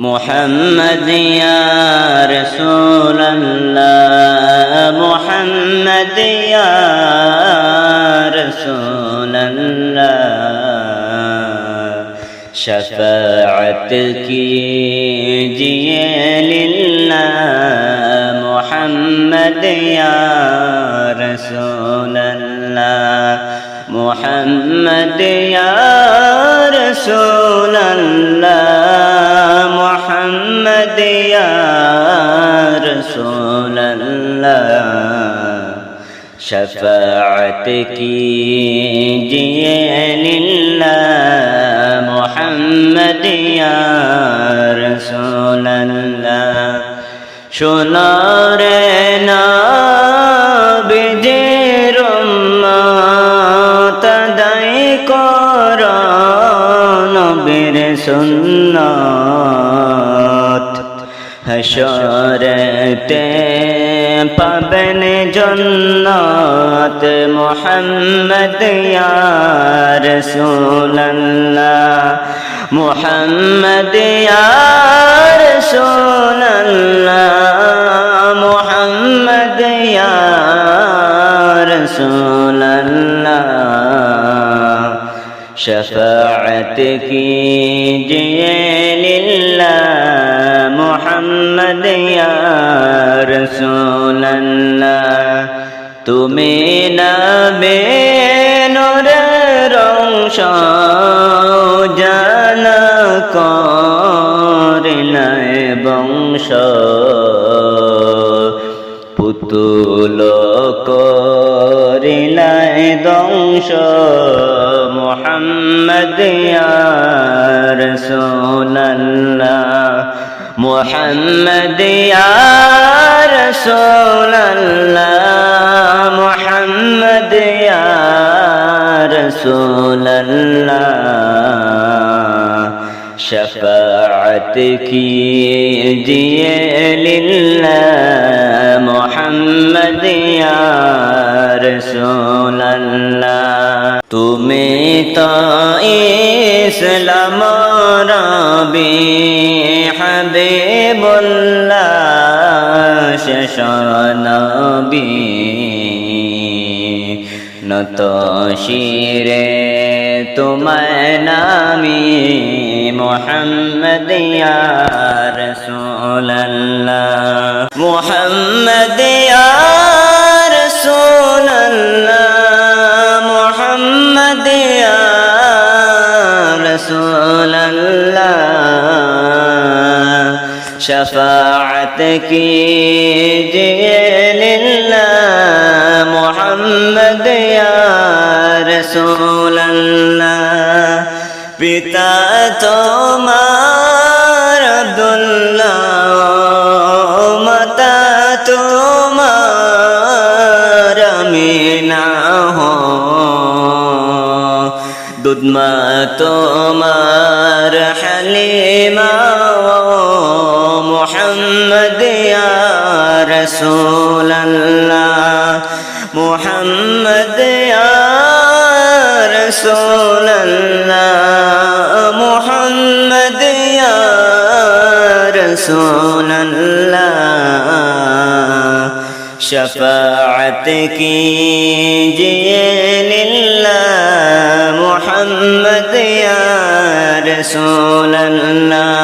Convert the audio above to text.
محمد يا رسول الله. محمد يا رسول الله. شفاعتك جئ لله محمد يا رسول الله. محمد يا رسول الله. বলে শফাত কি জিয়ে লীলা মোহাম্মদ সোনাল্লা সোনার না বিজের তদাই কর সুন্না হসরতে পাবেন জন্নত মোহাম্মদ ইয়ার সুল্লাহ মোহাম্মদ ইয়ার সুল্লাহ মোহাম্মদ ইয়ার সুল্লাহ শফাত কি মোহাম্মদ রাসূলুল্লাহ। তুমি নবে নূরের অংশ জান বংশ। পুতুল করিলাই দংশ মোহাম্মদ محمد يا رسول الله. محمد يا رسول الله. شفاعت کیجئے للہ محمد یا رسول اللہ تمہیں تو اسلام ربی حبیب اللہ ششانبی নত শিরে তোমার নামি মোহাম্মদ রসোল্লাহ মোহাম্মদ রসোল্লাহ মোহাম্মদ রসোল্লাহ শফাত কি জিয়ে লিল্লাহ মোহাম্মদ রসুল্লাহ পিতা তো আব্দুল্লাহ মাতা তোমার আমিনা হো দুধমা তোমার হালিমা رسول الله محمد يا رسول الله. شفاعتك جي لله محمد يا رسول الله.